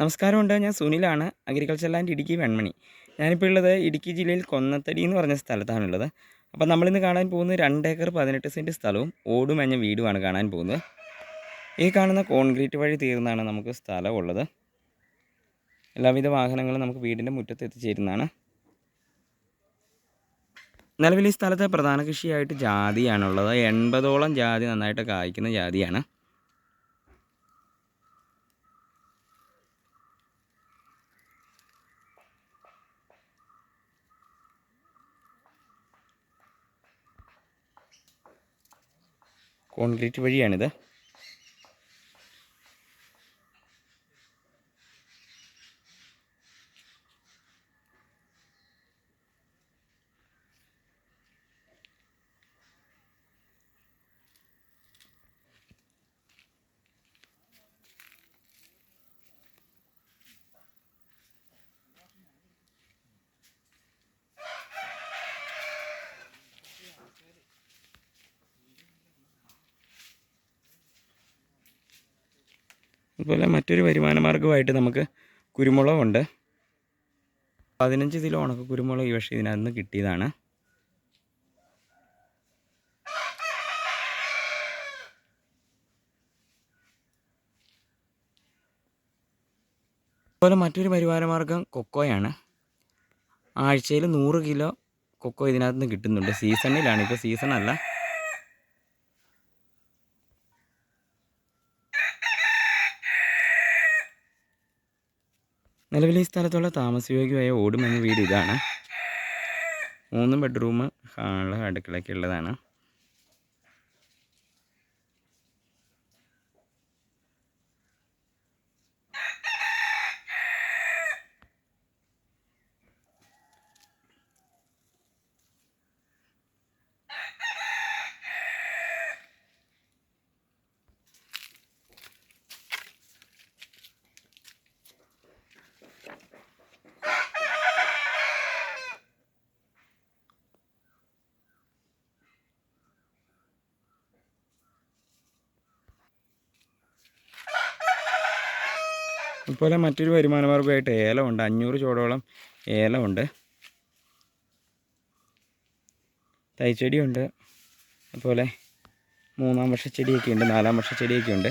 നമസ്കാരമുണ്ട്. ഞാൻ സുനിലാണ് അഗ്രികൾച്ചർ ലാൻഡ് ഇടുക്കി വെൺമണി. ഞാനിപ്പോൾ ഉള്ളത് ഇടുക്കി ജില്ലയിൽ കൊന്നത്തടി എന്ന് പറഞ്ഞ സ്ഥലത്താണുള്ളത്. അപ്പോൾ നമ്മളിന്ന് കാണാൻ പോകുന്നത് രണ്ടേക്കർ പതിനെട്ട് സെന്റ് സ്ഥലവും ഓടുമഞ്ഞ വീടുമാണ് കാണാൻ പോകുന്നത്. ഈ കാണുന്ന കോൺക്രീറ്റ് വഴി തീർന്നാണ് നമുക്ക് സ്ഥലമുള്ളത് എല്ലാവിധ വാഹനങ്ങളും നമുക്ക് വീടിന്റെ മുറ്റത്ത് എത്തിച്ചേരുന്നതാണ്. നിലവിൽ ഈ സ്ഥലത്തെ പ്രധാന കൃഷിയായിട്ട് ജാതിയാണുള്ളത്. എൺപതോളം ജാതി നന്നായിട്ട് കായ്ക്കുന്ന ജാതിയാണ്. കോൺക്രീറ്റ് വഴിയാണിത്. അതുപോലെ മറ്റൊരു വരുമാന മാർഗമായിട്ട് നമുക്ക് കുരുമുളകുണ്ട്. പതിനഞ്ച് കിലോ ഉണക്ക കുരുമുളക് ഈ പക്ഷേ ഇതിനകത്ത് നിന്ന് കിട്ടിയതാണ്. അതുപോലെ മറ്റൊരു വരുമാന മാർഗം കൊക്കോയാണ്. ആഴ്ചയിൽ നൂറ് കിലോ കൊക്കോ ഇതിനകത്ത് നിന്ന് കിട്ടുന്നുണ്ട്. സീസണിലാണ്. ഇപ്പോൾ സീസണല്ല. നിലവിൽ ഈ സ്ഥലത്തുള്ള താമസയോഗ്യമായ ഓടുമെന്ന വീട് ഇതാണ്. മൂന്ന് ബെഡ്റൂം ഹാൾ അടുക്കളയൊക്കെ ഉള്ളതാണ്. അതുപോലെ മറ്റൊരു വരുമാന മാർഗമായിട്ട് ഏലമുണ്ട്. അഞ്ഞൂറ് ചോടോളം ഏലമുണ്ട്. തൈച്ചെടിയുണ്ട്. അതുപോലെ മൂന്നാം വർഷ ചെടിയൊക്കെ ഉണ്ട് നാലാം വർഷ ചെടിയൊക്കെ ഉണ്ട്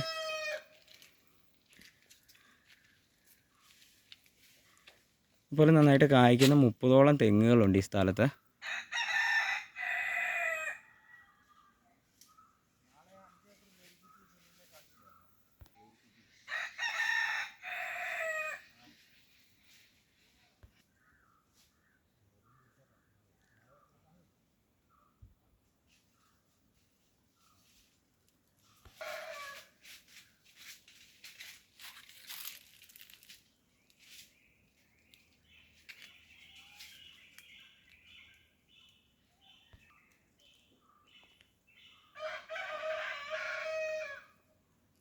അതുപോലെ നന്നായിട്ട് കായ്ക്കുന്ന മുപ്പതോളം തെങ്ങുകളുണ്ട് ഈ സ്ഥലത്ത്.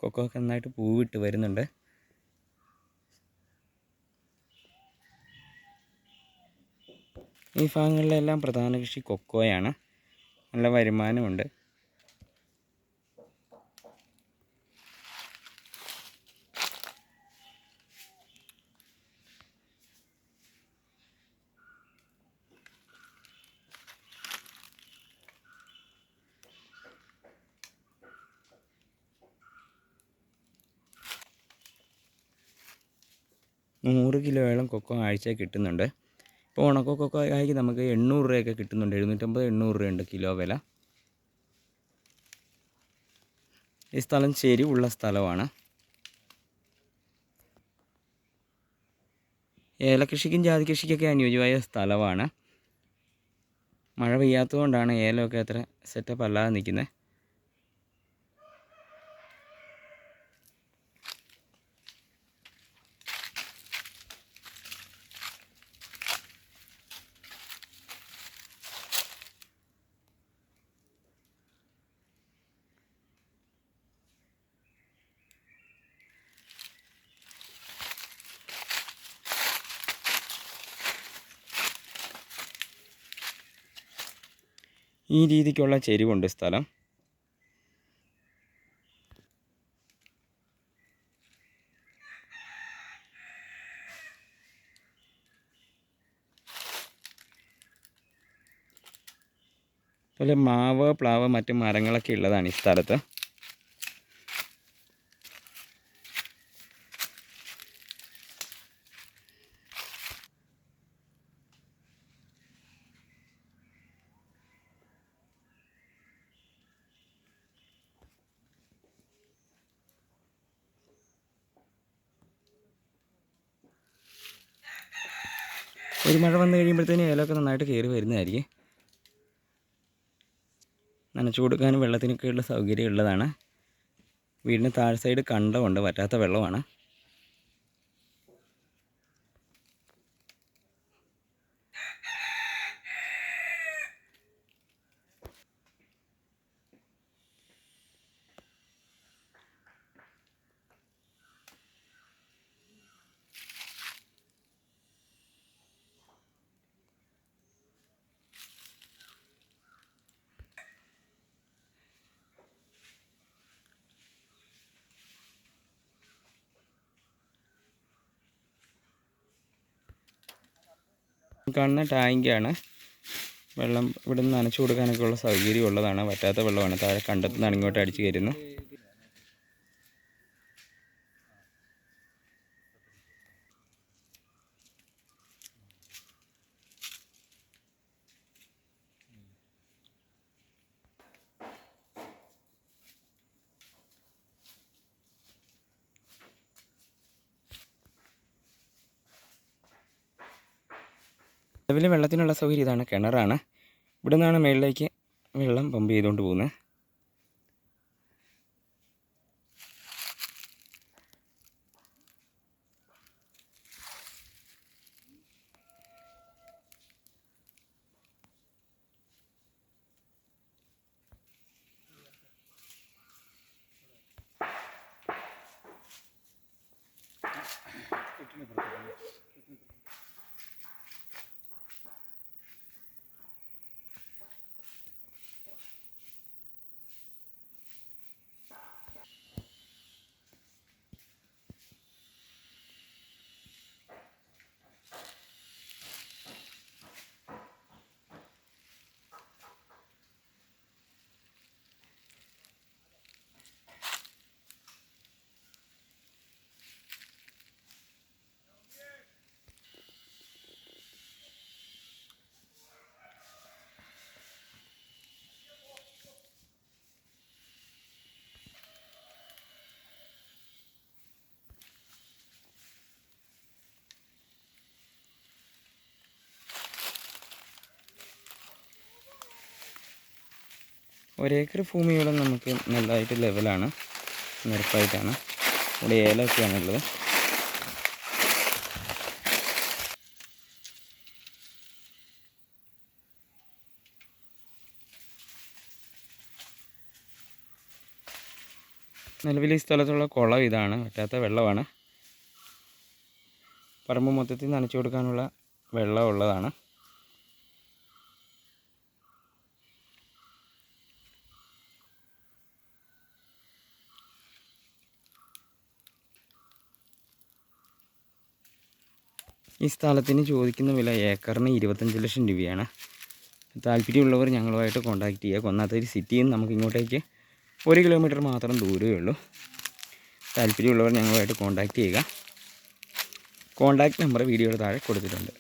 കൊക്കോ ഒക്കെ നന്നായിട്ട് പൂവിട്ട് വരുന്നുണ്ട്. ഈ ഭാഗങ്ങളിലെല്ലാം പ്രധാന കൃഷി കൊക്കോയാണ്. നല്ല വരുമാനമുണ്ട്. നൂറ് കിലോയോളം കൊക്കോ ആഴ്ച കിട്ടുന്നുണ്ട്. ഇപ്പോൾ ഉണക്കോ കൊക്കോ ആയി നമുക്ക് എണ്ണൂറ് രൂപയൊക്കെ കിട്ടുന്നുണ്ട്. എഴുന്നൂറ്റമ്പത് എണ്ണൂറ് രൂപയുണ്ട് കിലോ വില. ഈ സ്ഥലം ചെരിവുള്ള സ്ഥലമാണ്. ഏലകൃഷിക്കും ജാതി കൃഷിക്കൊക്കെ അനുയോജ്യമായ സ്ഥലമാണ്. മഴ പെയ്യാത്തതുകൊണ്ടാണ് ഏലമൊക്കെ അത്ര സെറ്റപ്പ് അല്ലാതെ നിൽക്കുന്നത്. ഈ രീതിക്കുള്ള ചെരിവുണ്ട് സ്ഥലം. അതുപോലെ മാവ് പ്ലാവ് മറ്റു മരങ്ങളൊക്കെ ഉള്ളതാണ് ഈ സ്ഥലത്ത്. ഒരു മഴ വന്നു കഴിയുമ്പോഴത്തേനും ഏലമൊക്കെ നന്നായിട്ട് കയറി വരുന്നതായിരിക്കും. നനച്ചു കൊടുക്കാനും വെള്ളത്തിനൊക്കെയുള്ള സൗകര്യം ഉള്ളതാണ് വീടിന് താഴെ സൈഡ് കണ്ടമുണ്ട് വറ്റാത്ത വെള്ളമാണ്. കാണുന്ന ടാങ്കാണ് വെള്ളം ഇവിടെ നിന്ന് നനച്ചു സൗകര്യം ഉള്ളതാണ് വറ്റാത്ത വെള്ളമാണ്. താഴെ കണ്ടത്തുനിന്ന് ഇങ്ങോട്ട് അടിച്ചു കയറുന്നത് നിലവിൽ വെള്ളത്തിനുള്ള സൗകര്യം ഇതാണ്. കിണറാണ്. ഇവിടെ നിന്നാണ് മുകളിലേക്ക് വെള്ളം പമ്പ് ചെയ്തുകൊണ്ട് പോകുന്നത്. ഒരേക്കർ ഭൂമിയോളം നമുക്ക് നല്ലതായിട്ട് ലെവലാണ് നിരപ്പായിട്ടാണ് ഇവിടെ ഏലൊക്കെയാണുള്ളത്. നിലവിൽ ഈ സ്ഥലത്തുള്ള കുളം ഇതാണ്. വറ്റാത്ത വെള്ളമാണ്. പറമ്പ് മൊത്തത്തിൽ നനച്ചു കൊടുക്കാനുള്ള വെള്ളം ഉള്ളതാണ് ഈ സ്ഥലത്തിന് ചോദിക്കുന്ന വില ഏക്കറിന് ഇരുപത്തഞ്ച് ലക്ഷം രൂപയാണ്. താല്പര്യമുള്ളവർ ഞങ്ങളുമായിട്ട് കോൺടാക്റ്റ് ചെയ്യുക. കൊന്നാത്തൂര് സിറ്റിയിൽ നിന്ന് നമുക്ക് ഇങ്ങോട്ടേക്ക് ഒരു കിലോമീറ്റർ മാത്രം ദൂരമേ ഉള്ളൂ. താല്പര്യമുള്ളവർ ഞങ്ങളുമായിട്ട് കോൺടാക്റ്റ് ചെയ്യുക. കോൺടാക്റ്റ് നമ്പർ വീഡിയോയുടെ താഴെ കൊടുത്തിട്ടുണ്ട്.